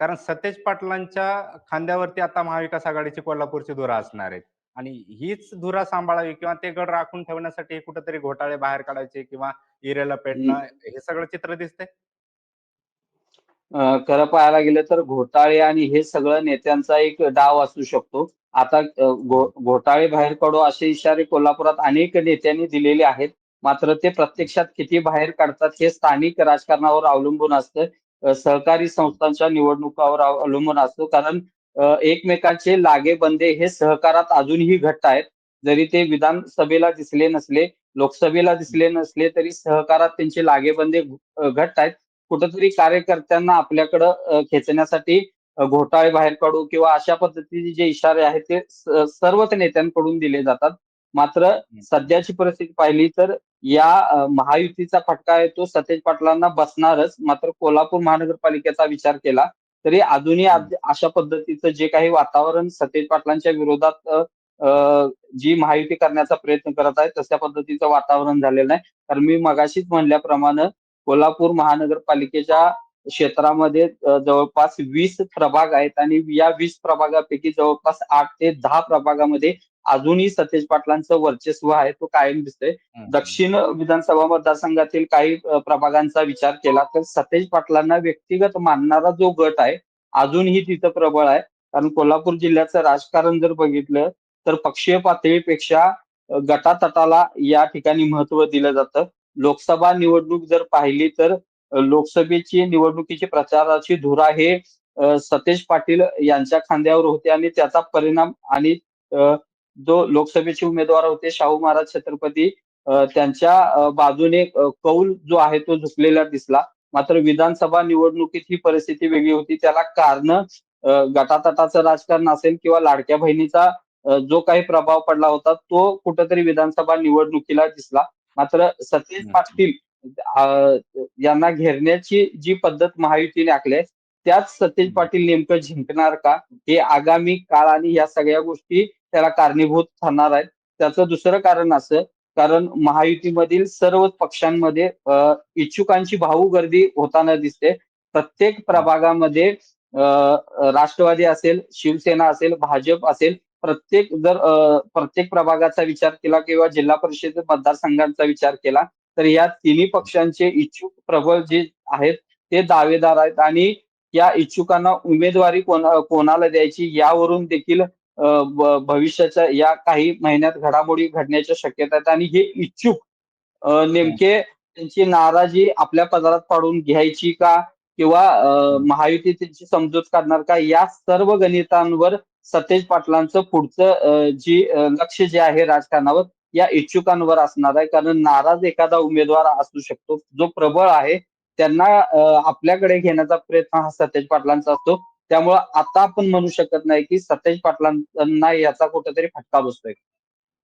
कारण सतेज पाटलांच्या खांद्यावरती आता महाविकास आघाडीची कोल्हापूरची धुरा असणार आहे आणि हीच धुरा सांभाळावी किंवा ते गड राखून ठेवण्यासाठी कुठेतरी घोटाळे बाहेर काढायचे किंवा इरेला पेटणं हे सगळं चित्र दिसतंय? खरं पाहायला गेलं तर घोटाळे आणि हे सगळं नेत्यांचा एक डाव असू शकतो. आता घोटाळे बाहेर काढू असे इशारे कोल्हापुरात अनेक नेत्यांनी दिलेले आहेत. मात्र ते प्रत्यक्षात किती बाहेर काढतात हे स्थानिक राजकारणावर अवलंबून असतं. सहकारी संस्थांच्या निवडणुकावर अव- अवलंबून असतो. कारण एकमेकांचे लागेबंदे हे सहकारात अजूनही घट्ट आहेत. जरी ते विधानसभेला दिसले नसले लोकसभेला दिसले नसले तरी सहकारात त्यांचे लागेबंदे घट्ट आहेत. कुठंतरी कार्यकर्त्यांना आपल्याकडं खेचण्यासाठी घोटाळे बाहेर काढू किंवा अशा पद्धतीचे जे इशारे आहेत ते सर्वच नेत्यांकडून दिले जातात. मात्र सध्याची परिस्थिती पाहिली तर या महायुतीचा फटका आहे तो सतेज पाटलांना बसणारच. मात्र कोल्हापूर महानगरपालिकेचा विचार केला तरी अजूनही अशा पद्धतीचं जे काही वातावरण सतेज पाटलांच्या विरोधात जी महायुती करण्याचा प्रयत्न करत आहे तशा पद्धतीचं वातावरण झालेलं नाही. कारण मी मगाशीच म्हणल्याप्रमाणे कोल्हापूर महानगरपालिकेच्या क्षेत्रामध्ये जवळपास वीस प्रभाग आहेत आणि या वीस प्रभागापैकी जवळपास आठ ते दहा प्रभागामध्ये अजूनही सतेज पाटलांचं वर्चस्व आहे तो कायम दिसतंय. दक्षिण विधानसभा मतदारसंघातील काही प्रभागांचा विचार केला तर सतेज पाटलांना व्यक्तिगत मानणारा जो गट आहे अजूनही तिथं प्रबळ आहे. कारण कोल्हापूर जिल्ह्याचं राजकारण जर बघितलं तर पक्षीय पातळीपेक्षा गटातटाला या ठिकाणी महत्त्व दिलं जातं. लोकसभा निवडणूक जर पाहिली तर लोकसभेची निवडणुकीची प्रचाराची धुरा हे सतेज पाटील यांच्या खांद्यावर होते आणि त्याचा परिणाम आणि जो लोकसभेचे उमेदवार होते शाहू महाराज छत्रपती त्यांच्या बाजूने कौल जो आहे तो झुकलेला दिसला. मात्र विधानसभा निवडणुकीत ही परिस्थिती वेगळी होती. त्याला कारण गटातटाचं राजकारण असेल किंवा लाडक्या बहिणीचा जो काही प्रभाव पडला होता तो कुठंतरी विधानसभा निवडणुकीला दिसला. मात्र सतेज. पाटील यांना घेरण्याची जी पद्धत महायुतीने आखली आहे त्याच सतेज पाटील नेमकं जिंकणार का? हे आगामी काळ आणि या सगळ्या गोष्टी त्याला कारणीभूत ठरणार आहेत. त्याचं दुसरं कारण असं कारण महायुतीमधील सर्व पक्षांमध्ये इच्छुकांची भाऊ गर्दी होताना दिसते. प्रत्येक प्रभागामध्ये राष्ट्रवादी असेल शिवसेना असेल भाजप असेल प्रत्येक जर प्रत्येक प्रभागाचा विचार केला किंवा जिल्हा परिषद मतदारसंघांचा विचार केला तर या तिन्ही पक्षांचे इच्छुक प्रबळ जे आहेत ते दावेदार आहेत. आणि या इच्छुकांना उमेदवारी कोणा कोणाला द्यायची यावरून देखील भविष्याच्या या काही महिन्यात घडामोडी घडण्याच्या शक्यता आहेत आणि हे इच्छुक नेमके त्यांची नाराजी आपल्या पदरात पाडून घ्यायची का किंवा महायुती त्यांची समजूत काढणार का? या सर्व गणितांवर सतेज पाटलांचं पुढचं जी लक्ष जे आहे राजकारणावर या इच्छुकांवर असणार आहे. कारण नाराज एखादा उमेदवार असू शकतो. जो प्रबळ आहे त्यांना आपल्याकडे घेण्याचा प्रयत्न हा सतेज पाटलांचा असतो. त्यामुळं आता आपण म्हणू शकत नाही की सतेज पाटलांना याचा कुठेतरी फटका बसतोय.